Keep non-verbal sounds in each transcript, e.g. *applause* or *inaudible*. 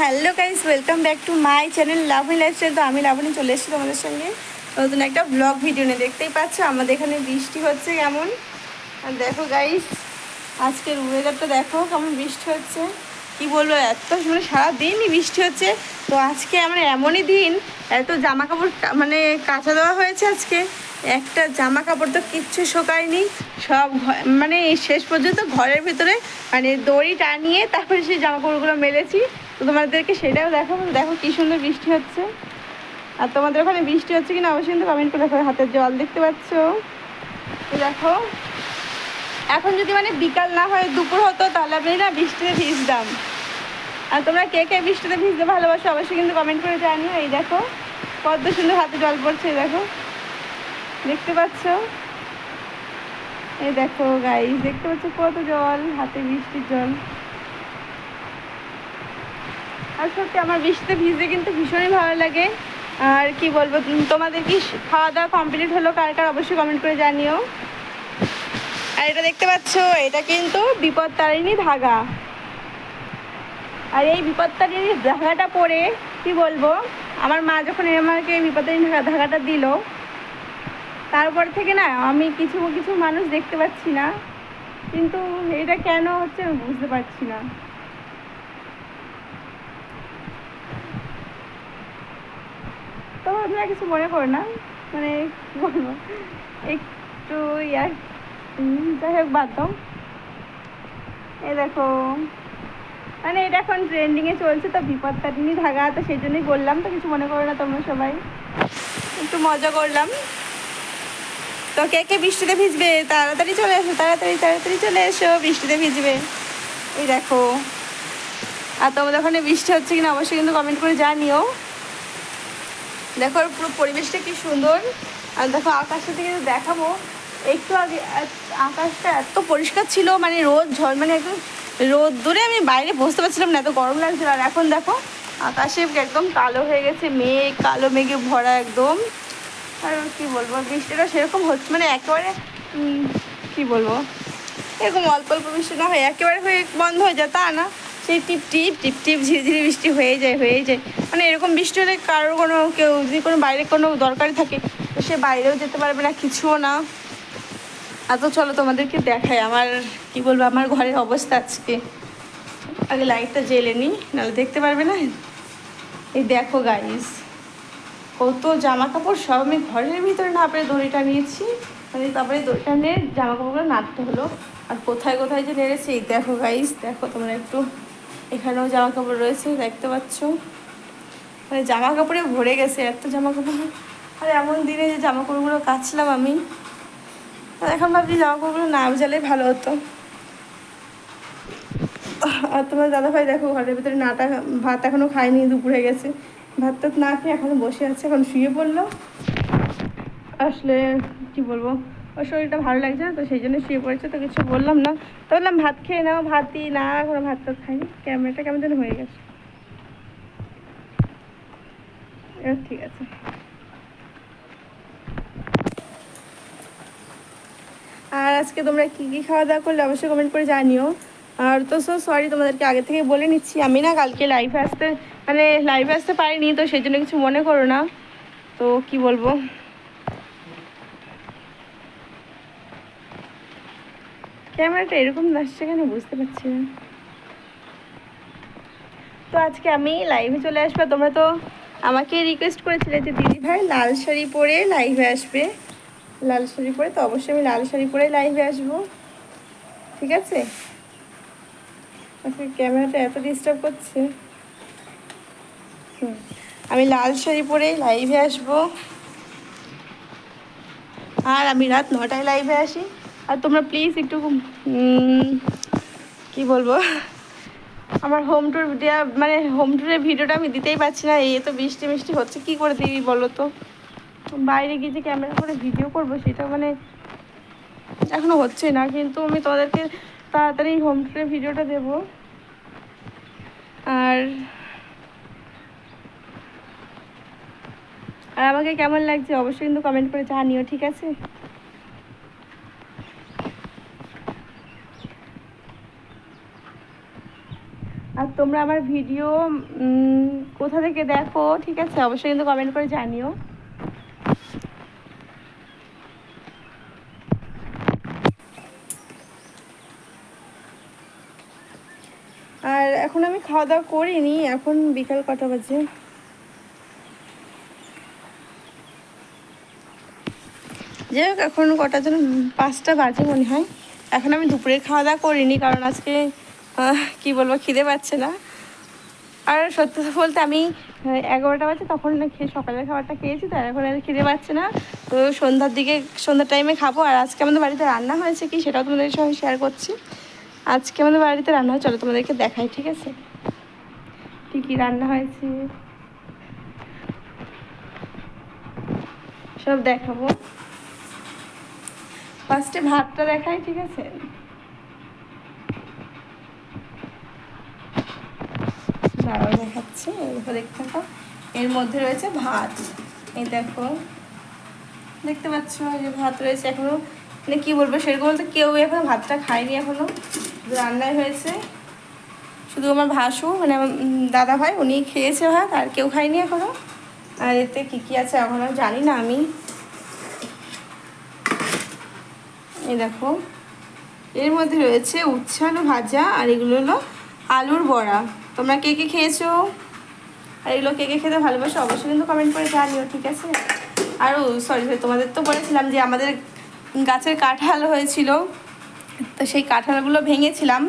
Hello guys welcome back to my channel lovely lifestyle তো আমি লাভনি চলে এসেছি তোমাদের সঙ্গে। নতুন একটা ব্লগ ভিডিও নিয়ে। দেখতেই পাচ্ছ, আমাদের এখানে বৃষ্টি হচ্ছে কেমন। আর দেখো গাইস আজকের ওয়েদারটা দেখো কেমন বৃষ্টি হচ্ছে। কি বলব, এত মানে সারাদিনই বৃষ্টি হচ্ছে। তো আজকে আমার এমনই দিন, এত জামা কাপড় মানে কাঁচা দেওয়া হয়েছে আজকে। একটা জামা কাপড় তো কিচ্ছু শোকায়নি। সব মানে শেষ পর্যন্ত ঘরের ভিতরে মানে দড়ি টানিয়ে তারপরে সেই জামা কাপড়গুলো মেলেছি। তো তোমাদেরকে সেটাও দেখো দেখো কি সুন্দর বৃষ্টি হচ্ছে। আর তোমাদের ওখানে বৃষ্টি হচ্ছে কিনা অবশ্যই কিন্তু কমেন্ট করে দেখো, হাতের জল দেখতে পাচ্ছ? দেখো, এখন যদি মানে বিকাল না হয়, দুপুর হতো, তাহলে আমি না বৃষ্টিতে ভিজতাম। আর তোমরা কে কে বৃষ্টিতে ভিজতে ভালোবাসো অবশ্যই কিন্তু কমেন্ট করে জানিও। এই দেখো, কত সুন্দর হাতে জল পড়ছে দেখো। দেখতে পাচ্ছ? এই দেখো গাইস দেখতে পাচ্ছ কত জল, হাতে বৃষ্টির জল। আর সত্যি আমার বৃষ্টিতে ভিজতে কিন্তু ভীষণই ভালো লাগে। আর কি বলব তোমাদের কি খাওয়া দাওয়া কমপ্লিট হলো? কার কার? অবশ্যই কমেন্ট করে জানিও। আর এটা দেখতে পাচ্ছ, এটা কিন্তু বিপদ তারিণী ধাগা। আর এই বিপদ তারিণী ধাগাটা পরে, কি বলব, আমার মা যখন আমাকে বিপদ তারিণী ধাগা ধাগাটা দিল, তারপর থেকে না আমি কিছু কিছু মানুষ দেখতে পাচ্ছি না। কিন্তু এটা কেন হচ্ছে আমি বুঝতে পারছি না। আপনারা কিছু মনে করো না। মানে একটু ইয়ার যাই হোক, বাদ দাও। এই দেখো। মানে এটা এখন ট্রেন্ডিংয়ে চলছে, তো বিপদ তারিণী ধাগা তো সেই জন্যই বললাম, তো কিছু মনে করো না তোমরা সবাই। একটু মজা করলাম। তো কে কে বৃষ্টিতে ভিজবে? তাড়াতাড়ি চলে এসো, তাড়াতাড়ি তাড়াতাড়ি চলে এসো, বৃষ্টিতে ভিজবে। এই দেখো। আর তোমাদের ওখানে বৃষ্টি হচ্ছে কিনা, অবশ্যই কিন্তু কমেন্ট করে জানিও। দেখো পুরো পরিবেশটা কি সুন্দর। আর দেখো আকাশটা থেকে দেখাবো, একটু আগে আকাশটা এত পরিষ্কার ছিল মানে রোদ ঝড় মানে একদম রোদ দূরে আমি বাইরে বসতে পারছিলাম না, এত গরম লাগছিল। আর এখন দেখো, আকাশে একদম কালো হয়ে গেছে, মেঘ, কালো মেঘে ভরা একদম। আর কি বলব, বৃষ্টিটা সেরকম হচ্ছে মানে একেবারে কি বলব, এরকম অল্প অল্প বৃষ্টি না হয়, একেবারে হয়ে বন্ধ হয়ে যায়, তা না। সেই টিপ টিপ টিপ টিপ ঝিরিঝিরি বৃষ্টি হয়ে যায় হয়ে যায়। মানে এরকম বৃষ্টি হলে কারোর কোনো কেউ, যদি কোনো বাইরে কোনো দরকারি থাকে, তো সে বাইরেও যেতে পারবে না, কিছুও না। আর তো চলো তোমাদেরকে দেখায় আমার, কি বলব, আমার ঘরের অবস্থা আজকে। আগে লাইটটা জেলে নিই, নাহলে দেখতে পারবে না? এই দেখো গাইস কত জামা কাপড় সব আমি ঘরের ভিতরে না পেরে দড়িটা নিয়েছি মানে তারপরে দড়িটা নিয়ে জামা কাপড়গুলো নাড়তে হলো। আর কোথায় কোথায় যে নেড়েছি দেখো গাইস দেখো তোমরা একটু। এখানেও জামা কাপড় রয়েছে, দেখতে পাচ্ছ। মানে জামা কাপড়ে ভরে গেছে এত জামা কাপড় আর এমন দিনে যে জামা কাপড়গুলো কাচলাম আমি। এখন ভাবছি জামা কাপড়গুলো না ভেজালে ভালো হতো। আর তোমার দাদাভাই দেখো ঘরের ভিতরে নাটা, ভাত এখনও খায়নি, দুপুরে গেছে। ভাত টাত না খেয়ে এখনও বসে আছে, এখন শুয়ে পড়ল। আসলে কি বলব? ওর শরীরটা ভালো লাগছে না, তো সেই জন্য শুয়ে পড়েছে, তো কিছু বললাম না। তো বললাম, ভাত খেয়ে নাও, ভাতই না, এখনও ভাত টাত খাইনি। ক্যামেরাটা কেমন যেন হয়ে গেছে। এবার ঠিক আছে। আর আজকে তোমরা কী কী খাওয়া দাওয়া করলে অবশ্যই কমেন্ট করে জানিও। আর তো সো সরি তোমাদেরকে আগে থেকে বলে নিচ্ছি, আমি না কালকে লাইভে আসতে মানে লাইভে আসতে পারিনি, তো সেই জন্য কিছু মনে করো না। তো কি বলব? ক্যামেরাটা এরকম আসছে কেন বুঝতে পারছি না। তো আজকে আমি লাইভে চলে আসব। তোমরা তো আমাকে রিকোয়েস্ট করেছিলে যে, দিদি ভাই, লাল শাড়ি পরে লাইভে আসবে। লাল শাড়ি পরে তো অবশ্যই আমি লাল শাড়ি পরে লাইভে আসব। ঠিক আছে? আজকে ক্যামেরাটা এত ডিস্টার্ব করছে। হুম, আমি লাল শাড়ি পরে লাইভে আসব। আর আমি রাত নটায় লাইভে আসি। আর তোমরা প্লিজ একটু কি বলব? আমার হোম ট্যুর দেওয়া মানে হোম ট্যুরের ভিডিওটা আমি দিতেই পারছি না। এই তো বৃষ্টি মিষ্টি হচ্ছে, কি করে দিবি বলো তো? বাইরে গিয়ে যে ক্যামেরা করে ভিডিও করব, সেটা মানে এখনও হচ্ছে না। কিন্তু আমি তোমাদেরকে তাড়াতাড়ি হোম ট্যুরের ভিডিওটা দেবো। আর আর আমাকে কেমন লাগছে অবশ্যই কিন্তু কমেন্ট করে জানিও, ঠিক আছে? আর তোমরা আমার ভিডিও কোথা থেকে দেখো, ঠিক আছে? অবশ্যই কিন্তু কমেন্ট করে জানিও। আর এখন আমি খাওয়া দাওয়া করিনি, এখন বিকাল কটা বাজে? যাই হোক, এখন কটা যেন পাঁচটা বাজে মনে হয়। এখন আমি দুপুরে খাওয়া দাওয়া করিনি, কারণ আজকে কি বলব, খিদে পাচ্ছে না। আর সত্যি বলতে আমি এগারোটা বাজে তখন খেয়ে সকালের খাবারটা খেয়েছি, তো এখন আর খিদে পাচ্ছে না। তো সন্ধ্যার দিকে, সন্ধ্যার টাইমে খাব। আর আজকে আমাদের বাড়িতে রান্না হয়েছে কি, সেটাও তোমাদের সঙ্গে শেয়ার করছি। আজকে আমাদের বাড়িতে রান্না হয় চলো তোমাদেরকে দেখাই, ঠিক আছে? কী কী রান্না হয়েছে? সব দেখাবো। ফার্স্টে ভাতটা দেখাই, ঠিক আছে? দাঁড়াও দেখাচ্ছি দেখো দেখতে থাকো এর মধ্যে রয়েছে ভাত। এই দেখো, দেখতে পাচ্ছ যে ভাত রয়েছে এখনও। মানে কি বলব, সেরকম বলতে কেউ এখনও ভাতটা খায়নি এখনও। শুধু রান্নাই হয়েছে। শুধু আমার ভাসু মানে আমার দাদা ভাই, উনি খেয়েছে ভাত, আর কেউ খায়নি এখনও। আর এতে কী কী আছে এখনও জানি না আমি। এই দেখো, এর মধ্যে রয়েছে উচ্ছে আলু ভাজা, আর এগুলো হলো আলুর বড়া। তোমরা কে কে খেয়েছো? আর এগুলো কে কে খেতে ভালোবাসো অবশ্যই কিন্তু কমেন্ট করে জানিও, ঠিক আছে? আর সরি সরি তোমাদের তো বলেছিলাম যে আমাদের গাছের কাঁঠাল হয়েছিল। তো সেই কাঁঠালগুলো ভেঙেছিলাম।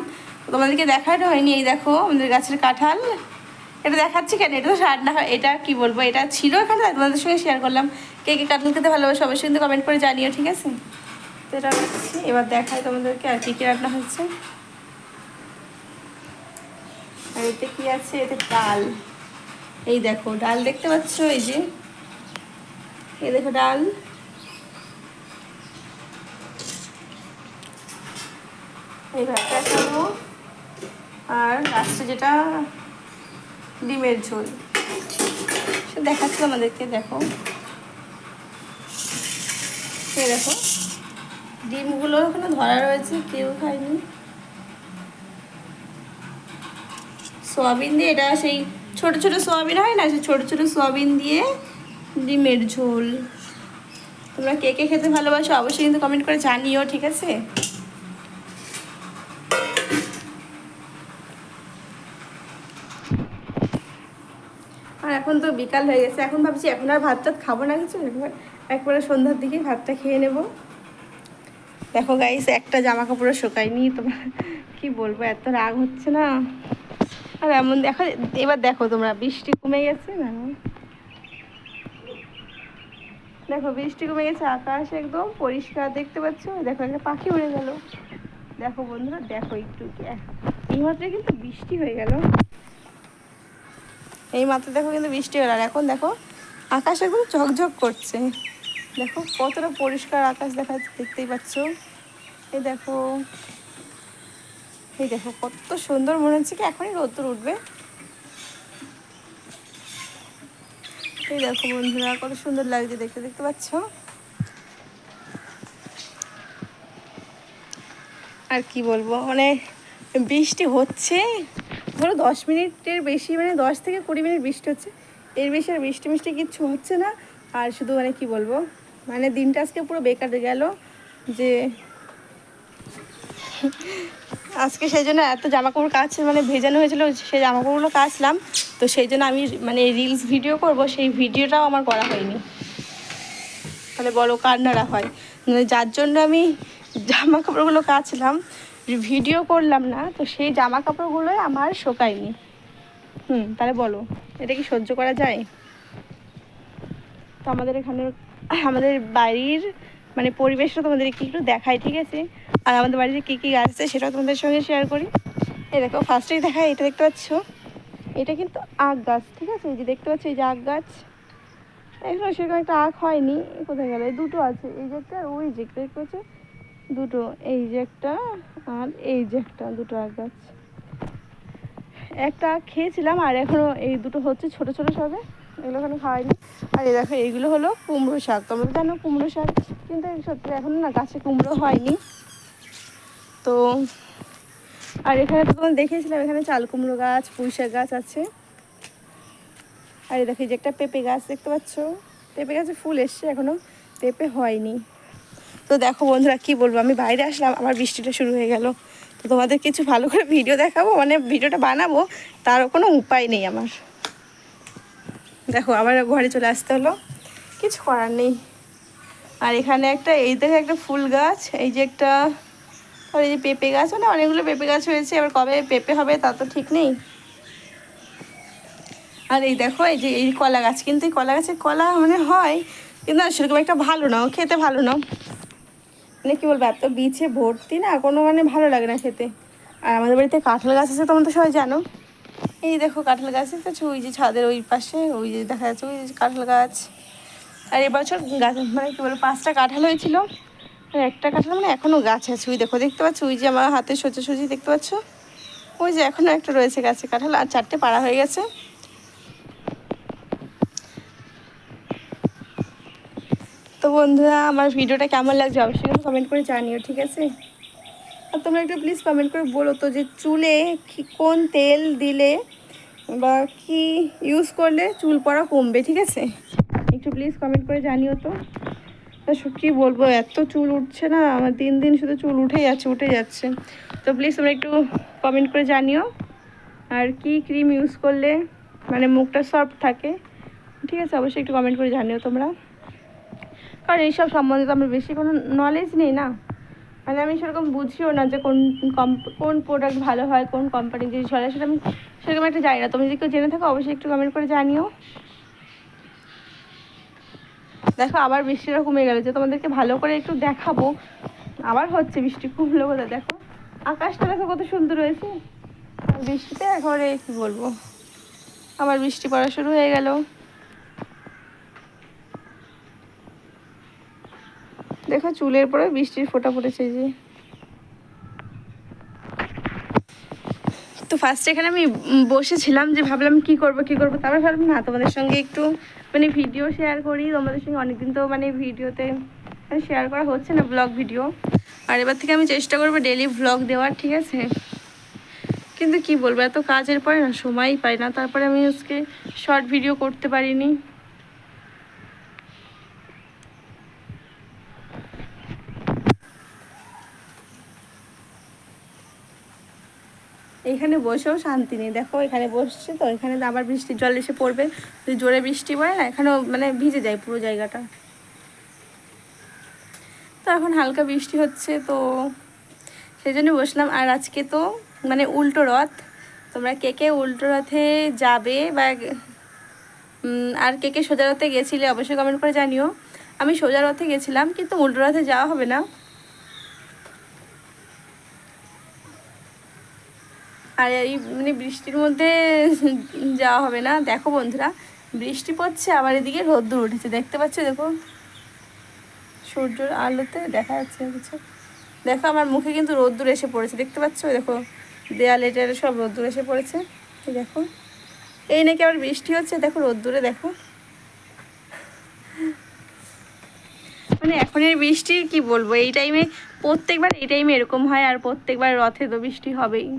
তোমাদেরকে দেখানো হয়নি, এই দেখো আমাদের গাছের কাঁঠাল। এটা দেখাচ্ছি কেন? এটা তো রান্না হয়, এটা কি বলব? এটা ছিল এখানে তোমাদের সঙ্গে শেয়ার করলাম। কে কে কাঁঠাল খেতে ভালোবাসো অবশ্যই কিন্তু কমেন্ট করে জানিও, ঠিক আছে? তো এটা এবার দেখাই তোমাদেরকে আর কী কী রান্না হচ্ছে আর এতে কি আছে? এতে ডাল। এই দেখো, ডাল দেখতে পাচ্ছ? এই যে। এই দেখো ডাল। এই ভাতটা খাব। আর লাস্টে যেটা, ডিমের ঝোল। সে দেখাচ্ছি আমাদেরকে দেখো। এই দেখো, ডিমগুলো ওখানে ধরা রয়েছে, কেউ খায়নি। সোয়াবিন দিয়ে, এটা সেই ছোট ছোট সোয়াবিন হয় না? সেই ছোট ছোট সোয়াবিন দিয়ে ডিমের ঝোল। তোমরা কে কে খেতে ভালোবাসো অবশ্যই কিন্তু কমেন্ট করে জানিও, ঠিক আছে? আর এখন তো বিকাল হয়ে গেছে, এখন ভাবছি এখন আর ভাত টাত খাব না কিছু। একবার একবারে সন্ধ্যার দিকে ভাতটা খেয়ে নেব। দেখো গাইস একটা জামা কাপড়ও শোকায়নি তোমার কি বলব, এত রাগ হচ্ছে না। আর এমন দেখো, এবার দেখো তোমরা, বৃষ্টি কমে গেছে, না? দেখো, বৃষ্টি কমে গেছে, আকাশ একদম পরিষ্কার, দেখতে পাচ্ছ? দেখো, একটা পাখি উড়ে গেল। দেখো বন্ধুরা, দেখো একটু এই মাত্র কিন্তু বৃষ্টি হয়ে গেল। এই মাত্র দেখো কিন্তু বৃষ্টি হলো, আর এখন দেখো, আকাশ একদম ঝকঝক করছে। দেখো, কতটা পরিষ্কার আকাশ দেখা দেখতেই পাচ্ছ। এই দেখো এই দেখো, কত সুন্দর মনে হচ্ছে কি এখনই রোদ্দুর উঠবে। এই দেখো বন্ধুরা, কত সুন্দর লাগছে দেখতে দেখতে পাচ্ছ? আর কি বলব মানে বৃষ্টি হচ্ছে, ধরো দশ মিনিটের বেশি মানে দশ থেকে কুড়ি মিনিট বৃষ্টি হচ্ছে, এর বেশি আর বৃষ্টি মিষ্টি কিচ্ছু হচ্ছে না। আর শুধু মানে কি বলব মানে দিনটা আজকে পুরো বেকার গেল, যে আজকে সেই জন্য এত জামা কাপড় কাচ মানে ভেজানো হয়েছিল, সেই জামা কাপড়গুলো কাচলাম। তো সেই জন্য আমি মানে রিলস ভিডিও করব, সেই ভিডিওটাও আমার করা হয়নি। তাহলে বলো কান্নারা হয়? মানে যার জন্য আমি জামা কাপড়গুলো কাচলাম ভিডিও করলাম না, তো সেই জামা কাপড়গুলোই আমার শোকায়নি। হুম, তাহলে বলো, এটা কি সহ্য করা যায়? তো আমাদের এখানে, আমাদের বাড়ির মানে পরিবেশটা তোমাদের একটু দেখাই, ঠিক আছে? আর আমাদের বাড়িতে কী কী গাছ আছে সেটাও তোমাদের সঙ্গে শেয়ার করি। এই দেখো ফার্স্টেই দেখাই, এটা দেখতে পাচ্ছ? এটা কিন্তু আখ গাছ, ঠিক আছে? এই যে দেখতে পাচ্ছ, এই যে আখ গাছ। এখনও সেরকম একটা আখ হয়নি, কোথায় গেল? দুটো আছে, এই যে একটা আর ওই যে, দেখতে পাচ্ছ? দুটো, এই যে একটা আর এই যে একটা দুটো আখ গাছ। একটা খেয়েছিলাম, আর এখনও এই দুটো হচ্ছে ছোট ছোট সবে। এগুলো এখনও খাওয়াইনি। আর এই দেখো এইগুলো হলো কুমড়ো শাক। তোমরা জানো কুমড়ো শাক কিন্তু সত্যি এখন না গাছে কুমড়ো হয়নি। তো, আর এখানে তো তোমাদের দেখিয়েছিলাম, এখানে চাল কুমড়ো গাছ পুঁইশাক গাছ আছে। আর এই দেখো যে একটা পেঁপে গাছ দেখতে পাচ্ছ? পেঁপে গাছে ফুল এসছে, এখনও পেঁপে হয়নি। তো দেখো বন্ধুরা, কি বলব? আমি বাইরে আসলাম, আমার বৃষ্টিটা শুরু হয়ে গেল। তো তোমাদের কিছু ভালো করে ভিডিও দেখাবো মানে ভিডিওটা বানাবো, তারও কোনো উপায় নেই আমার। দেখো, আবার ঘরে চলে আসতে হলো। কিছু করার নেই। আর এখানে একটা, এই দেখে একটা ফুল গাছ, এই যে একটা, আর এই যে পেঁপে গাছ মানে অনেকগুলো পেঁপে গাছ হয়েছে। এবার কবে পেঁপে হবে তা তো ঠিক নেই। আর এই দেখো, এই যে এই কলা গাছ, কিন্তু এই কলা গাছের কলা মানে হয়, কিন্তু না, সেরকম একটা ভালো না, খেতে ভালো না। মানে কী বলব, এত বিছে ভর্তি না, কোনো মানে ভালো লাগে না খেতে। আর আমাদের বাড়িতে কাঁঠাল গাছ আছে, তোমরা তো সবাই জানো। এই দেখো কাঁঠাল গাছ আছে ওই যে ছাদের ওই পাশে, ওই যে দেখা যাচ্ছে, ওই যে কাঁঠাল গাছ। আর এবছর গাছ মানে কী বলব, পাঁচটা কাঁঠাল হয়েছিল। একটা কাঁঠাল মানে এখনও গাছ আছে। ওই দেখো, দেখতে পাচ্ছ? ওই যে আমার হাতে সোজাসুজি, দেখতে পাচ্ছ? ওই যে এখনও একটা রয়েছে গাছে কাঁঠাল, আর চারটে পাড়া হয়ে গেছে। তো বন্ধুরা, আমার ভিডিওটা কেমন লাগছে অবশ্যই কমেন্ট করে জানিও, ঠিক আছে? আর তোমরা একটু প্লিজ কমেন্ট করে বলো তো যে চুলে কোন তেল দিলে বা কি ইউজ করলে চুল পড়া কমবে, ঠিক আছে? একটু প্লিজ কমেন্ট করে জানিও তো। তা সু- কী বলব, এত চুল উঠছে না, আমার দিন দিন শুধু চুল উঠে যাচ্ছে উঠে যাচ্ছে। তো প্লিজ তোমরা একটু কমেন্ট করে জানিও। আর কি ক্রিম ইউজ করলে মানে মুখটা সফট থাকে, ঠিক আছে? অবশ্যই একটু কমেন্ট করে জানিও তোমরা। কারণ এইসব সম্বন্ধে তো আমার বেশি কোনো নলেজ নেই না। মানে আমি সেরকম বুঝিও না যে কোন কোন প্রোডাক্ট ভালো হয়, কোন কোম্পানির জিনিস ভালো সেটা আমি সেরকম একটা জানি না। তুমি যদি কেউ জেনে থাকো, অবশ্যই একটু কমেন্ট করে জানিও। দেখো, আবার বৃষ্টিটা কমে গেল, যে তোমাদেরকে ভালো করে একটু দেখাবো। আবার হচ্ছে বৃষ্টি কমলো বলে, দেখো। আকাশটা দেখো কত সুন্দর হয়েছে। বৃষ্টিতে একেবারে কী বলব? আবার বৃষ্টি পড়া শুরু হয়ে গেল। দেখো চুলের পরে বৃষ্টির ফোঁটা পড়েছে যে। তো ফার্স্ট এখানে আমি বসেছিলাম যে ভাবলাম কি করব কি করব, তারপর ভাবলাম, না, তোমাদের সঙ্গে একটু মানে ভিডিও শেয়ার করি। তোমাদের সঙ্গে অনেকদিন তো মানে ভিডিওতে মানে শেয়ার করা হচ্ছে না ব্লগ ভিডিও আর এবার থেকে আমি চেষ্টা করব ডেলি ব্লগ দেওয়ার, ঠিক আছে? কিন্তু কি বলব, এত কাজের পরে না, সময়ই পাই না। তারপরে আমি আজকে শর্ট ভিডিও করতে পারিনি। এইখানে বসেও শান্তি নেই। দেখো, এখানে বসছে তো, এখানে তো আবার বৃষ্টির জল এসে পড়বে। যদি জোরে বৃষ্টি পড়ে না, এখানেও মানে ভিজে যায় পুরো জায়গাটা। তো এখন হালকা বৃষ্টি হচ্ছে, তো সেই জন্য বসলাম। আর আজকে তো মানে উল্টো রথ। তোমরা কে কে উল্টো রথে যাবে বা আর কে কে সোজা রথে গেছিলে অবশ্যই কমেন্ট করে জানিও। আমি সোজা রথে গেছিলাম, কিন্তু উল্টো রথে যাওয়া হবে না। আর এই মানে বৃষ্টির মধ্যে যাওয়া হবে না। দেখো বন্ধুরা, বৃষ্টি পড়ছে, আবার এদিকে রোদ্দুর উঠেছে। দেখতে পাচ্ছ, দেখো, সূর্যের আলোতে দেখা যাচ্ছে কিছু দেখো, আমার মুখে কিন্তু রোদ্দুর এসে পড়েছে। দেখতে পাচ্ছ? দেখো, দেয়ালে টেয়ালে সব রোদ্দুর এসে পড়েছে। দেখো, এই নাকি আবার বৃষ্টি হচ্ছে? দেখো, রোদ্দুরে দেখো। মানে এখনের বৃষ্টির কি বলব? এই টাইমে প্রত্যেকবার এই টাইমে এরকম হয়, আর প্রত্যেকবার রথে তো বৃষ্টি হবেই।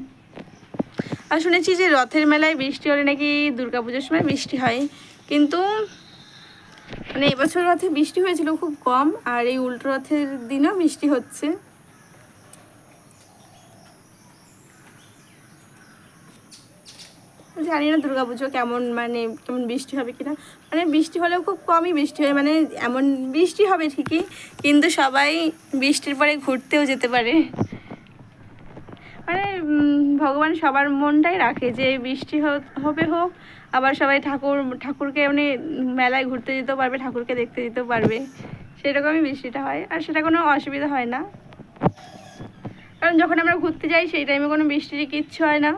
আর শুনেছি যে রথের মেলায় বৃষ্টি হলে নাকি দুর্গাপুজোর সময় বৃষ্টি হয়। কিন্তু মানে এবছর রথে বৃষ্টি হয়েছিল খুব কম, আর এই উল্টো রথের দিনও বৃষ্টি হচ্ছে। জানি না দুর্গাপুজো কেমন মানে কেমন বৃষ্টি হবে কিনা। মানে বৃষ্টি হলেও খুব কমই বৃষ্টি হয় মানে এমন বৃষ্টি হবে ঠিকই, কিন্তু সবাই বৃষ্টির পরে ঘুরতেও যেতে পারে। মানে ভগবান সবার মনটাই রাখে যে বৃষ্টি হবে হোক, আবার সবাই ঠাকুর, ঠাকুরকে মানে মেলায় ঘুরতে যেতেও পারবে, ঠাকুরকে দেখতে যেতেও পারবে। সেরকমই বৃষ্টিটা হয়, আর সেটা কোনো অসুবিধা হয় না। কারণ যখন আমরা ঘুরতে যাই, সেই টাইমে কোনো বৃষ্টির কিচ্ছু হয় না।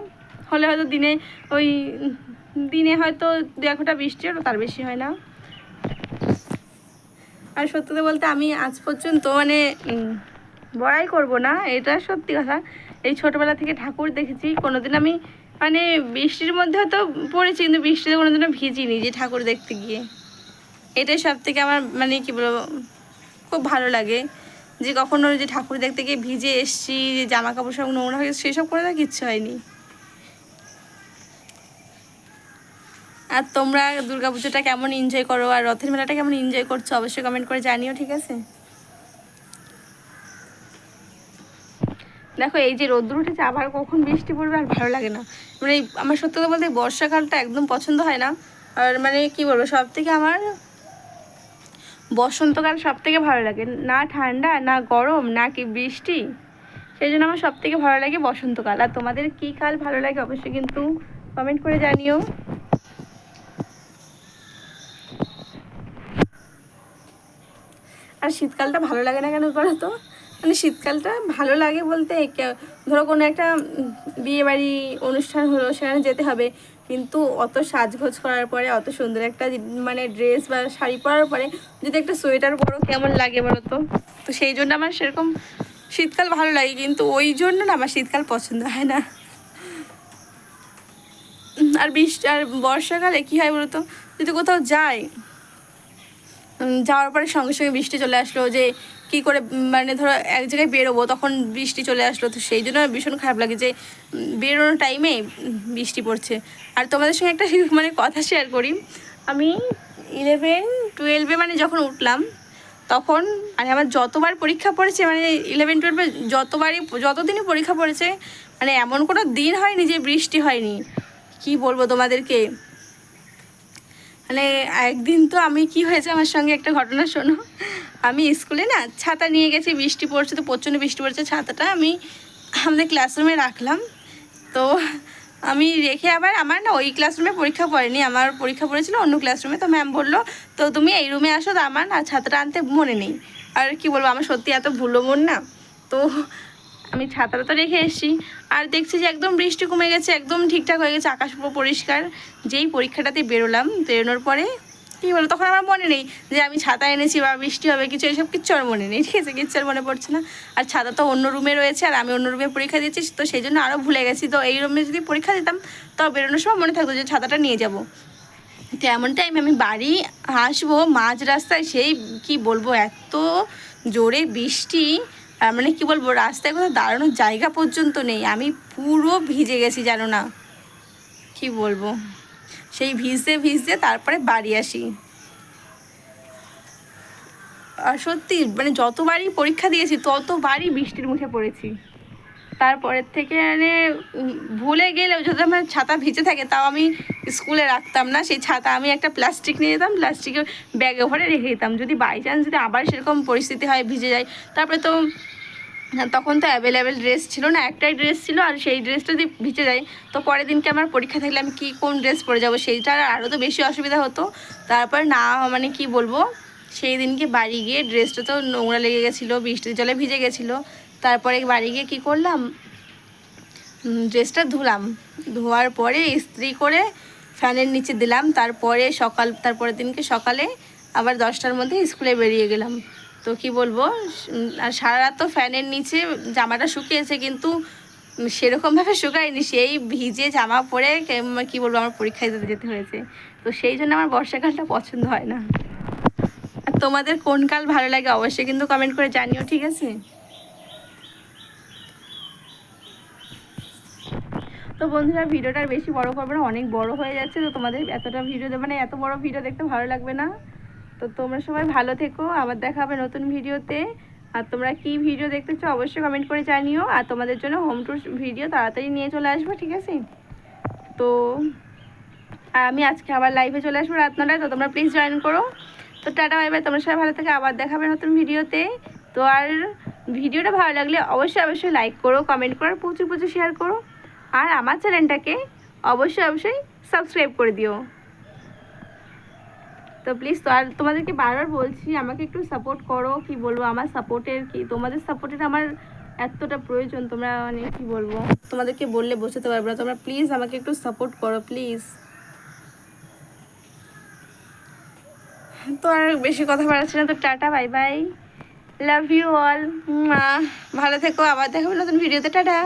হলে হয়তো দিনে ওই, দিনে হয়তো দু, এক ফোঁটা বৃষ্টি হলো, তার বেশি হয় না। আর সত্যি বলতে, আমি আজ পর্যন্ত মানে বড়াই করব না, এটা সত্যি কথা। এই ছোটোবেলা থেকে ঠাকুর দেখেছি, কোনোদিন আমি মানে বৃষ্টির মধ্যে হয়তো পড়েছি, কিন্তু বৃষ্টিতে কোনোদিনও ভিজিনি যে ঠাকুর দেখতে গিয়ে। এটাই সব থেকে আমার মানে কি বলব, খুব ভালো লাগে যে কখনো যে ঠাকুর দেখতে গিয়ে ভিজে এসছি, যে জামা কাপড় সব নোংরা হয়ে গেছে, সেসব করে কিচ্ছু হয়নি। আর তোমরা দুর্গাপুজোটা কেমন এনজয় করো, আর রথের মেলাটা কেমন এনজয় করছ, অবশ্যই কমেন্ট করে জানিও, ঠিক আছে? দেখো, এই যে রোদ্দুর উঠেছে, আবার কখন বৃষ্টি পড়বে আর ভালো লাগে না। মানে আমার সত্যি কথা বলতে বর্ষাকালটা একদম পছন্দ হয় না। আর মানে কি বলব সব থেকে আমার বসন্তকাল সব থেকে ভালো লাগে। না ঠান্ডা, না গরম, না কি বৃষ্টি। সেই জন্য আমার সব থেকে ভালো লাগে বসন্তকাল। আর তোমাদের কী কাল ভালো লাগে অবশ্যই কিন্তু কমেন্ট করে জানিও। আর শীতকালটা ভালো লাগে না কেন করো তো? মানে শীতকালটা ভালো লাগে বলতে ধরো কোনো একটা উম, বিয়ে বাড়ি অনুষ্ঠান হলো সেখানে যেতে হবে। কিন্তু অত সাজগোজ করার পরে অত সুন্দর একটা মানে ড্রেস বা শাড়ি পরার পরে যদি একটা সোয়েটার পরো কেমন লাগে বলো তো তো সেই জন্য আমার সেরকম শীতকাল ভালো লাগে কিন্তু ওই জন্য না আমার শীতকাল পছন্দ হয় না। আর বৃষ্টি আর বর্ষাকালে কী হয় বলতো যদি কোথাও যায় যাওয়ার পরে সঙ্গে সঙ্গে বৃষ্টি চলে আসলো যে কি করে মানে ধরো এক জায়গায় বেরোবো, তখন বৃষ্টি চলে আসলো, তো সেই জন্য ভীষণ খারাপ লাগে যে, বেরোনোর টাইমে বৃষ্টি পড়ছে। আর তোমাদের সঙ্গে একটা *laughs* মানে কথা শেয়ার করি। আমি ইলেভেন টুয়েলভে মানে যখন উঠলাম, তখন মানে আমার যতবার পরীক্ষা পড়েছে মানে ইলেভেন টুয়েলভে যতবারই, যতদিনই পরীক্ষা পড়েছে মানে এমন কোনো দিন হয়নি যে বৃষ্টি হয়নি। কি বলব তোমাদেরকে? মানে একদিন তো আমি কি হয়েছে আমার সঙ্গে একটা ঘটনা শোনো। আমি স্কুলে না ছাতা নিয়ে গেছি, বৃষ্টি পড়ছে তো, প্রচণ্ড বৃষ্টি পড়ছে, ছাতাটা আমি আমাদের ক্লাসরুমে রাখলাম। তো আমি রেখে আবার আমার না ওই ক্লাসরুমে পরীক্ষা পড়েনি, আমার পরীক্ষা পড়েছিল অন্য ক্লাসরুমে, তো ম্যাম বলল, তো তুমি এই রুমে আসো, তো আমার না ছাতাটা আনতে মনে নেই। আর কি বলব, আমার সত্যি এত ভুলো মন না। তো আমি ছাতাটা তো রেখে এসেছি। আর দেখছি যে একদম বৃষ্টি কমে গেছে, একদম ঠিকঠাক হয়ে গেছে, আকাশ পুরো পরিষ্কার। যেই পরীক্ষাটাতে বেরোলাম, বেরোনোর পরে কী বলো তখন আমার মনে নেই যে আমি ছাতা এনেছি বা বৃষ্টি হবে, কিছু এসব কিচ্ছু আর মনে নেই। ঠিক আছে, কিচ্ছু আর মনে পড়ছে না। আর ছাতা তো অন্য রুমে রয়েছে, আর আমি অন্য রুমে পরীক্ষা দিয়েছি তো সেই জন্য আরও ভুলে গেছি। তো এই রুমে যদি পরীক্ষা দিতাম, তো বেরোনোর সময় মনে থাকতো যে ছাতাটা নিয়ে যাব। তো এমন টাইম আমি বাড়ি আসব, মাঝ রাস্তায় সেই কি বলব, এত জোরে বৃষ্টি মানে কি বলব, রাস্তায় কোথাও দাঁড়ানোর জায়গা পর্যন্ত নেই। আমি পুরো ভিজে গেছি জানো না। কি বলব? সেই ভিজতে ভিজতে তারপরে বাড়ি আসি। আর সত্যি মানে যতবারই পরীক্ষা দিয়েছি, ততবারই বৃষ্টির মুখে পড়েছি। তারপরের থেকে মানে ভুলে গেলেও যদি আমার ছাতা ভিজে থাকে, তাও আমি স্কুলে রাখতাম না। সেই ছাতা আমি একটা প্লাস্টিক নিয়ে যেতাম প্লাস্টিকের ব্যাগে ভরে রেখে দিতাম। যদি বাই চান্স যদি আবার সেরকম পরিস্থিতি হয়, ভিজে যায়। তারপরে তো তখন তো অ্যাভেলেবেল ড্রেস ছিল না, একটাই ড্রেস ছিল আর সেই ড্রেসটা যদি ভিজে যায়, তো পরের দিনকে আমার পরীক্ষা থাকলে আমি কী কোন ড্রেস পরে যাব? সেইটা আরও তো বেশি অসুবিধা হতো। তারপর না মানে কি বলব? সেই দিনকে বাড়ি গিয়ে ড্রেসটা তো নোংরা লেগে গেছিল, বৃষ্টির জলে ভিজে গেছিল। তারপরে বাড়ি গিয়ে কী করলাম? ড্রেসটা ধুলাম। ধোয়ার পরে ইস্ত্রি করে ফ্যানের নিচে দিলাম। তারপরে সকাল, তারপরের দিনকে সকালে আবার দশটার মধ্যে স্কুলে বেরিয়ে গেলাম। তো কি বলব আর সারা রাত তো ফ্যানের নিচে জামাটা শুকিয়েছে কিন্তু সেরকমভাবে শুকায়নি। সেই ভিজে জামা পরে কে- বলব, আমার পরীক্ষায় যেতে হয়েছে। তো সেই জন্য আমার বর্ষাকালটা পছন্দ হয় না। আর তোমাদের কোন কাল ভালো লাগে অবশ্যই কিন্তু কমেন্ট করে জানিও, ঠিক আছে? তো বন্ধুরা ভিডিওটা বেশি বড় করবে না, অনেক বড় হয়ে যাচ্ছে তো তোমাদের এতটা ভিডিও মানে এত বড় ভিডিও দেখতে ভালো লাগবে না। তো তোমরা সবাই ভালো থেকো, আবার দেখা হবে নতুন ভিডিওতে। আর তোমরা কি ভিডিও দেখতে চাও অবশ্যই কমেন্ট করে জানিও, আর তোমাদের জন্য হোম টুর ভিডিও তাড়াতাড়ি নিয়ে চলে আসব, ঠিক আছে? তো, আর আমি আজকে আবার লাইভে চলে আসব রাত নটায়, তো তোমরা প্লিজ জয়েন করো। তো টাটা বাই বাই তোমরা সবাই ভালো থেকে, আবার দেখাবে নতুন ভিডিওতে। তো আর ভিডিওটা ভালো লাগলে অবশ্যই অবশ্যই লাইক করো কমেন্ট করো প্রচুর প্রচুর শেয়ার করো। আর আমার চ্যানেলটাকে অবশ্যই অবশ্যই সাবস্ক্রাইব করে দিও। তো প্লিজ তো আর তোমাদেরকে বারবার বলছি, আমাকে একটু সাপোর্ট করো, কি বলব? আমার সাপোর্টের কি? তোমাদের সাপোর্টের আমার এতটা প্রয়োজন, তোমরা মানে কি বলব? তোমাদেরকে বললে বোঝাতে পারব না, তোমরা প্লিজ আমাকে একটু সাপোর্ট করো প্লিজ তো আর বেশি কথা বাড়াচ্ছি না, তো tata bye bye love you all ভালো থেকো, আবার দেখাবো নতুন ভিডিওতে টাটা।